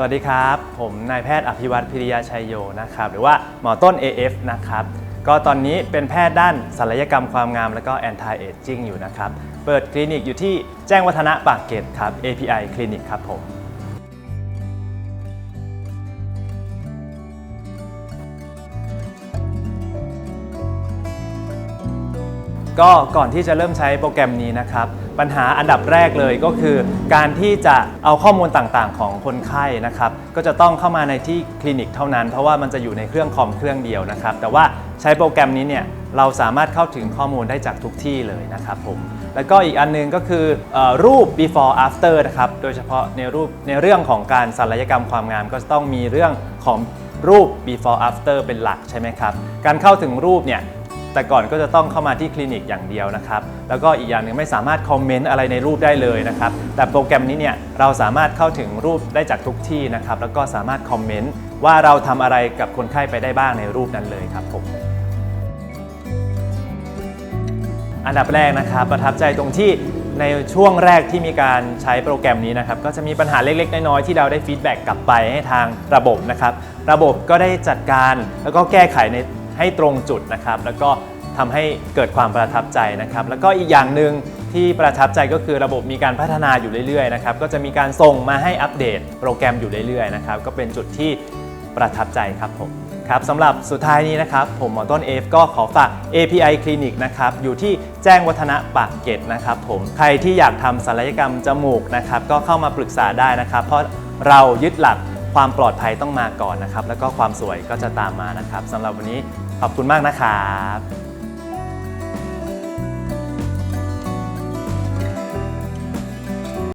สวัสดีครับ ผมนายแพทย์อภิวัตพิริยาชัยโยนะครับ หรือว่าหมอต้น AF นะครับ ก็ตอนนี้เป็นแพทย์ด้านศัลยกรรมความงาม แล้วก็ anti aging อยู่นะครับ เปิดคลินิกอยู่ที่แจ้งวัฒนะปากเกร็ดครับ API คลินิกครับผม ก็ก่อนที่จะเริ่มใช้โปรแกรมนี้นะครับ ปัญหาอันดับแรกเลยก็คือ การที่จะเอาข้อมูลต่างๆ ของคนไข้นะครับ ก็จะต้องเข้ามาในที่คลินิกเท่านั้น เพราะว่ามันจะอยู่ในเครื่องคอมเครื่องเดียวนะครับ แต่ว่าใช้โปรแกรมนี้เนี่ยเราสามารถเข้าถึงข้อมูลได้จากทุกที่เลยนะครับผม แล้วก็อีกอันหนึงก็คือออรูป before after นะครับ โดยเฉพาะในรูปในเรื่องของการศัลยกรรมความงาม ก็จะต้องมีเรื่องของรูป before after เป็นหลักใช่ไหมครับ การเข้าถึงรูปเนี่ย แต่ก่อนก็จะต้องเข้ามาที่คลินิกอย่างเดียวนะครับ แล้วก็อีกอย่างหนึ่งไม่สามารถคอมเมนต์อะไรในรูปได้เลยนะครับ แต่โปรแกรมนี้เนี่ยเราสามารถเข้าถึงรูปได้จากทุกที่นะครับ แล้วก็สามารถคอมเมนต์ว่าเราทำอะไรกับคนไข้ไปได้บ้างในรูปนั้นเลยครับผมอันดับแรกนะครับประทับใจตรงที่ในช่วงแรกที่มีการใช้โปรแกรมนี้นะครับก็จะมีปัญหาเล็ก ๆ น้อยๆที่เราได้ฟีดแบ็กกลับไปให้ทางระบบนะครับ ระบบก็ได้จัดการแล้วก็แก้ไขใน ให้ตรงจุดนะครับ แล้วก็ทำให้เกิดความประทับใจนะครับ แล้วก็อีกอย่างหนึ่งที่ประทับใจก็คือระบบมีการพัฒนาอยู่เรื่อยๆนะครับก็จะมีการส่งมาให้อัปเดตโปรแกรมอยู่เรื่อยๆนะครับก็เป็นจุดที่ประทับใจครับผมครับสำหรับสุดท้ายนี้นะครับ ผมหมอต้นเอฟก็ขอฝาก API คลินิกนะครับ อยู่ที่แจ้งวัฒนะปากเกร็ดนะครับผมใครที่อยากทำศัลยกรรมจมูกนะครับ ก็เข้ามาปรึกษาได้นะครับ เพราะเรายึดหลัก ความปลอดภัยต้องมาก่อนนะครับ แล้วก็ความสวยก็จะตามมานะครับสำหรับวันนี้ขอบคุณมากนะครับ